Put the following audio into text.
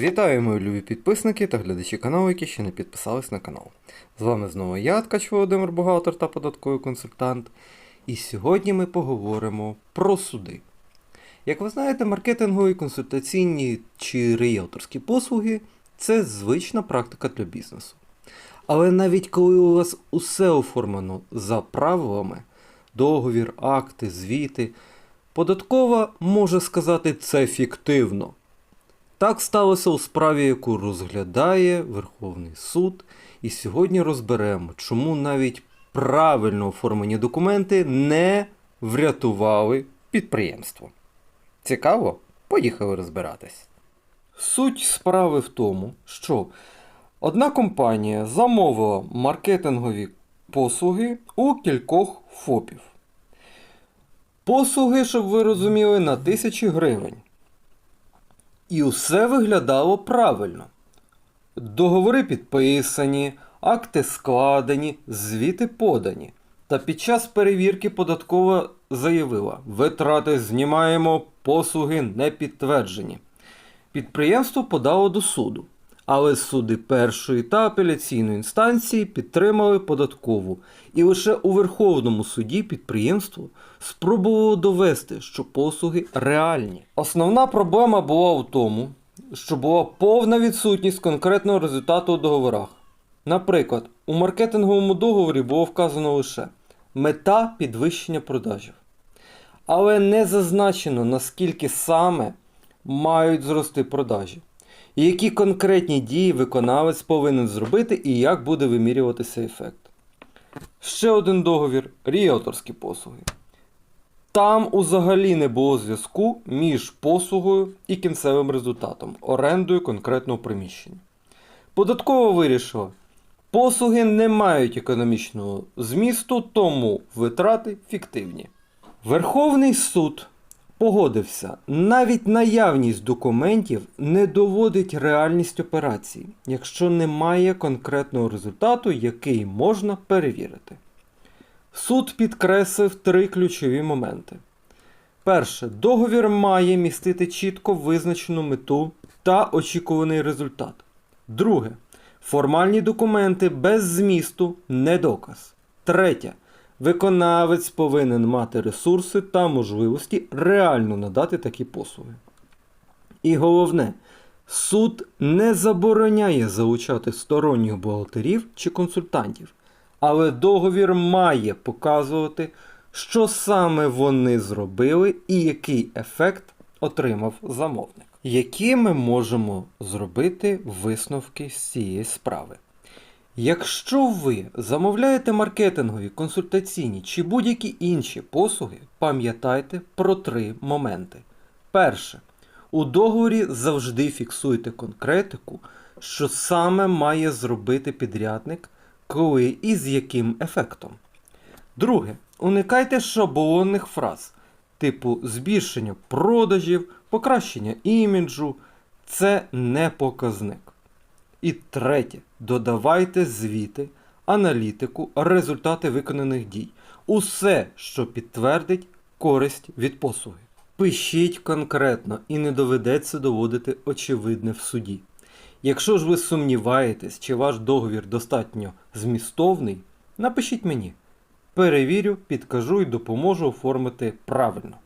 Вітаю, мої любі підписники та глядачі каналу, які ще не підписались на канал. З вами знову я, Ткач Володимир Бухгалтер та податковий консультант. І сьогодні ми поговоримо про суди. Як ви знаєте, маркетингові, консультаційні чи ріелторські послуги це звична практика для бізнесу. Але навіть коли у вас усе оформлено за правилами, договір, акти, звіти, податкова може сказати це фіктивно. Так сталося у справі, яку розглядає Верховний суд, і сьогодні розберемо, чому навіть правильно оформлені документи не врятували підприємство. Цікаво? Поїхали розбиратись. Суть справи в тому, що одна компанія замовила маркетингові послуги у кількох ФОПів. Послуги, щоб ви розуміли, на тисячі гривень. І усе виглядало правильно. Договори підписані, акти складені, звіти подані. Та під час перевірки податкова заявила: витрати знімаємо, послуги не підтверджені. Підприємство подало до суду, але суди першої та апеляційної інстанції підтримали податкову, і лише у Верховному суді підприємство спробувало довести, що послуги реальні. Основна проблема була в тому, що була повна відсутність конкретного результату у договорах. Наприклад, у маркетинговому договорі було вказано лише мета підвищення продажів. Але не зазначено, наскільки саме мають зрости продажі, і які конкретні дії виконавець повинен зробити і як буде вимірюватися ефект. Ще один договір ріелторські послуги. Там взагалі не було зв'язку між послугою і кінцевим результатом, орендою конкретного приміщення. Податково вирішила, послуги не мають економічного змісту, тому витрати фіктивні. Верховний суд погодився, навіть наявність документів не доводить реальність операції, якщо немає конкретного результату, який можна перевірити. Суд підкреслив три ключові моменти. Перше, договір має містити чітко визначену мету та очікуваний результат. Друге, формальні документи без змісту не доказ. Третє, виконавець повинен мати ресурси та можливості реально надати такі послуги. І головне, суд не забороняє залучати сторонніх бухгалтерів чи консультантів, але договір має показувати, що саме вони зробили і який ефект отримав замовник. Які ми можемо зробити висновки з цієї справи? Якщо ви замовляєте маркетингові, консультаційні чи будь-які інші послуги, пам'ятайте про три моменти. Перше, у договорі завжди фіксуйте конкретику, що саме має зробити підрядник, коли і з яким ефектом. Друге, уникайте шаблонних фраз, типу збільшення продажів, покращення іміджу. Це не показник. І третє, додавайте звіти, аналітику, результати виконаних дій. Усе, що підтвердить користь від послуги. Пишіть конкретно і не доведеться доводити очевидне в суді. Якщо ж ви сумніваєтесь, чи ваш договір достатньо змістовний, напишіть мені. Перевірю, підкажу і допоможу оформити правильно.